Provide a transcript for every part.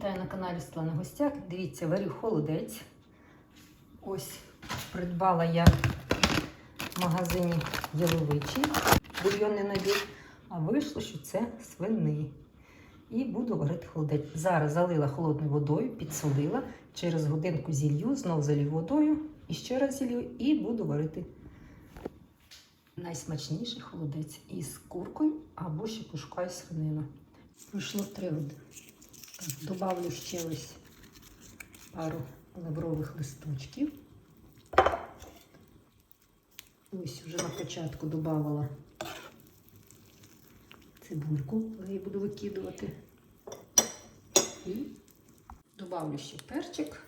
Вітаю на каналі Стлана Гостяк. Дивіться, варю холодець. Ось придбала я в магазині Яловичий бульйонний набір, а вийшло, що це свиний. І буду варити холодець. Зараз залила холодною водою, підсолила, через годинку зілью, знов залью водою і ще раз зілью, і буду варити найсмачніший холодець із куркою або ще пошукаю свинину. Пройшло три години. Добавлю ще ось пару лаврових листочків. Ось вже на початку додавала цибульку, але її буду викидувати. І добавлю ще перчик.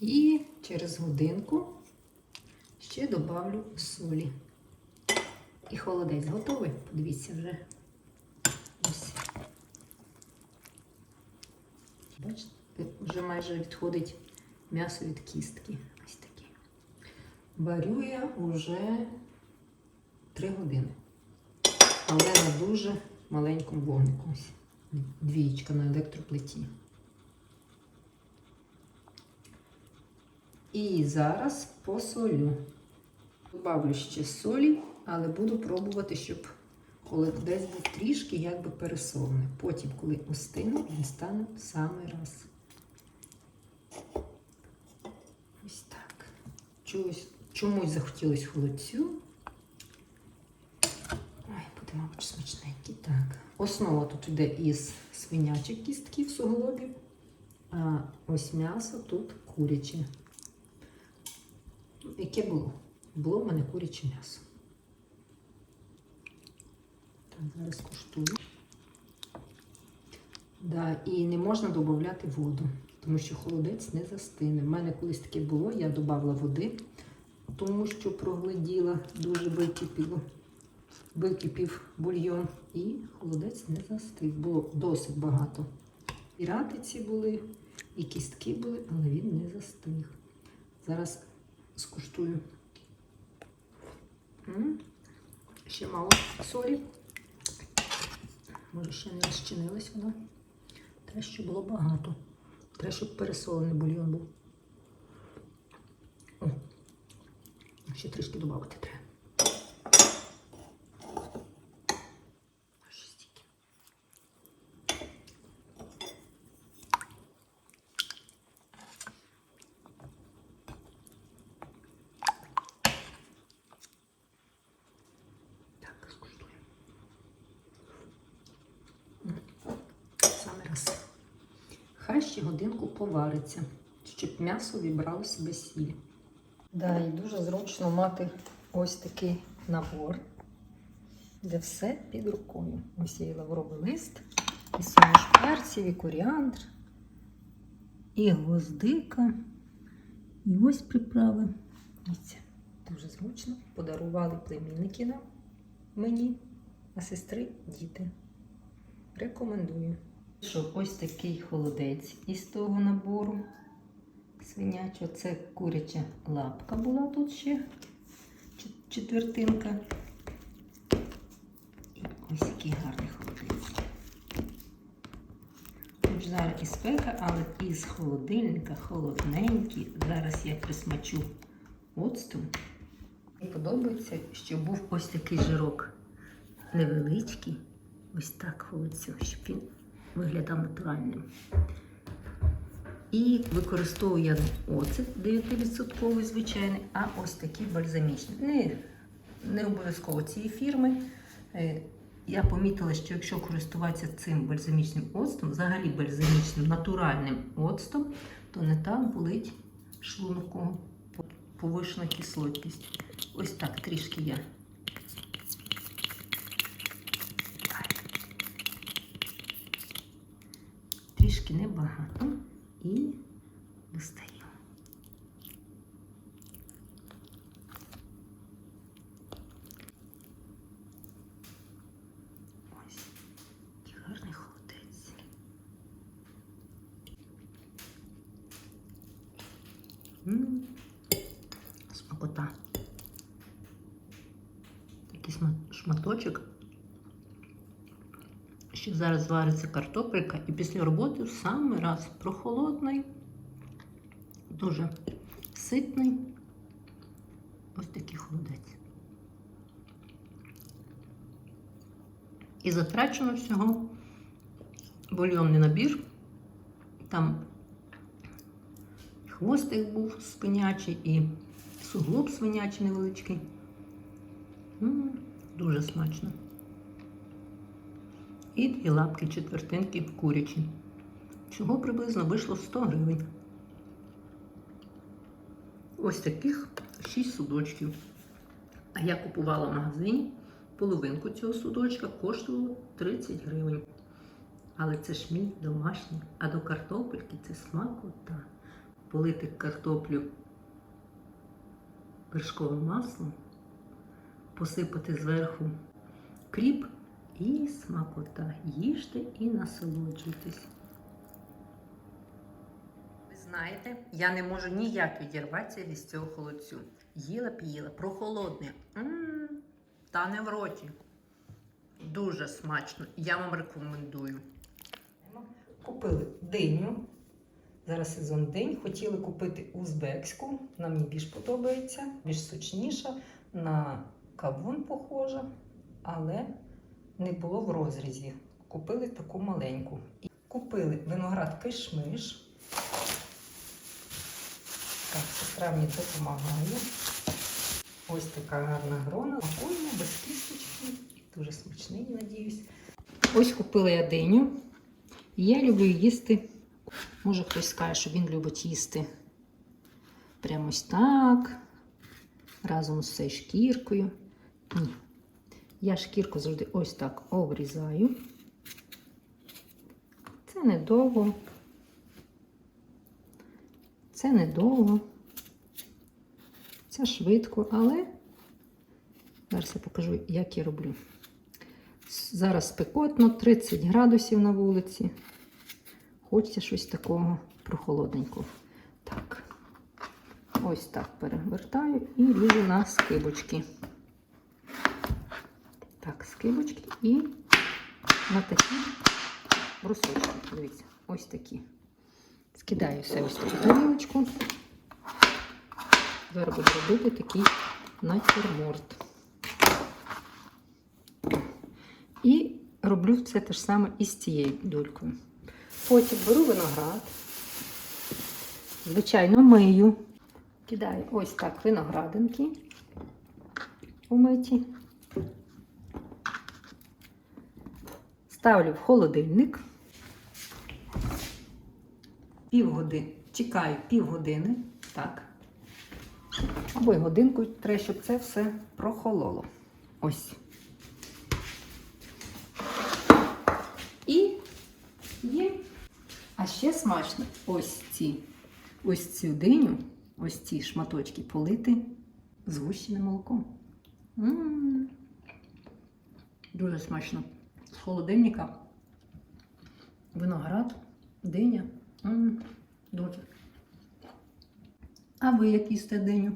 І через годинку ще добавлю солі. І холодець готовий. Подивіться вже. Ось. Бачите, вже майже відходить м'ясо від кістки. Ось таке. Варю я вже 3 години. Але на дуже маленькому вогнику. Ось. Двієчка на електроплиті. І зараз посолю. Добавлю ще солі, але буду пробувати, щоб холодець був трішки якби пересолений. Потім, коли остине, він стане в самий раз. Ось так. Чогось, чомусь захотілося холодцю. Ой, буде, мабуть, смачненький. Так. Основа тут йде із свинячих кістків суглобів, а ось м'ясо тут куряче. Яке було? Було в мене куряче м'ясо. Так, зараз куштую. Да, і не можна додати воду, тому що холодець не застине. У мене колись таке було, я додавала води, тому що прогляділа, дуже википіло. Википів бульйон і холодець не застиг. Було досить багато. І ратиці були, і кістки були, але він не застиг. Зараз скуштую. М, Ще мало солі. Може, ще не розчинилась вона. Те, що було багато. Треба, щоб пересолений бульйон був. О, ще трішки додати треба. Аж стільки. Так, скуштую. Саме раз. Хай ще годинку повариться, щоб м'ясо вібрало себе сіль. Да, і дуже зручно мати ось такий набор, де все під рукою. Ось є лавровий лист, і суміш перців, і коріандр, і гвоздика, і ось приправи. Ось, дуже зручно. Подарували племінники нам мені, а сестри діти. Рекомендую. Що ось такий холодець із того набору свинячого. Це куряча лапка була тут ще четвертинка. І ось який гарний холодець. Хоч зараз і спека, але із холодильника холодненький. Зараз я присмачу оцтом. Мені подобається, що був ось такий жирок невеличкий. Ось так холодцю, щоб він виглядав натуральним. І використовую я оцет 9% звичайний, а ось такий бальзамічний. Не, не обов'язково цієї фірми. Е, Я помітила, що якщо користуватися цим бальзамічним оцтом, взагалі бальзамічним натуральним оцтом, то не так болить шлунку повишена кислотність. Ось так трішки я трішки небагато і достаю. Ось який гарний холодець. М, Смакота. Такий шматочок ще зараз звариться картопелька і після роботи в самий раз прохолодний, дуже ситний. Ось такий холодець. І затрачено всього бульйонний набір. Там хвостик був свинячий і суглоб свинячий невеличкий. Дуже смачно. І дві лапки четвертинки курячі. Всього приблизно вийшло 100 гривень. Ось таких 6 судочків. А я купувала в магазині половинку цього судочка коштувало 30 гривень. Але це ж мій домашній, а до картопельки це смакота. Полити картоплю вершковим маслом, посипати зверху кріп і смакота. Їжте і насолоджуйтесь. Ви знаєте, я не можу ніяк відірватися від цього холодцю. Їла б їла, прохолодне. Та не в роті. Дуже смачно. Я вам рекомендую. Купили диню. Зараз сезон динь. Хотіли купити узбекську. Вона мені більш подобається, більш сочніша, на кавун похожа, але не було в розрізі. Купили таку маленьку. Купили виноград кишмиш. Так, сестра мені допомагає. Ось така гарна грона. Спокійно, без кісточки. Дуже смачний, надіюсь. Ось купила я диню. Я люблю їсти. Може хтось скаже, що він любить їсти прямо ось так, разом з цією шкіркою. Ні. Я шкірку завжди ось так обрізаю. Це недовго. Це недовго. Це швидко, але зараз я покажу, як я роблю. Зараз спекотно, 30 градусів на вулиці. Хочеться щось такого прохолодненького. Так, ось так перевертаю і ріжу на скибочки. Так, скибочки і на такі брусочки. Дивіться, ось такі. Скидаю все ось таку тарілочку. Зараз буду робити такий натюрморт. І роблю це те ж саме і з цією долькою. Потім беру виноград, звичайно, мию. Кидаю ось так виноградинки умиті. Ставлю в холодильник. Півгодини. Чекаю півгодини. Так. Або й годинку треба, щоб це все прохололо. Ось. І є. А ще смачно ось ці, ось цю диню, ось ці шматочки полити згущеним молоком. М-м-м. Дуже смачно. З холодильника. Виноград, диня. М-м. Дуже. А ви як їсте диню?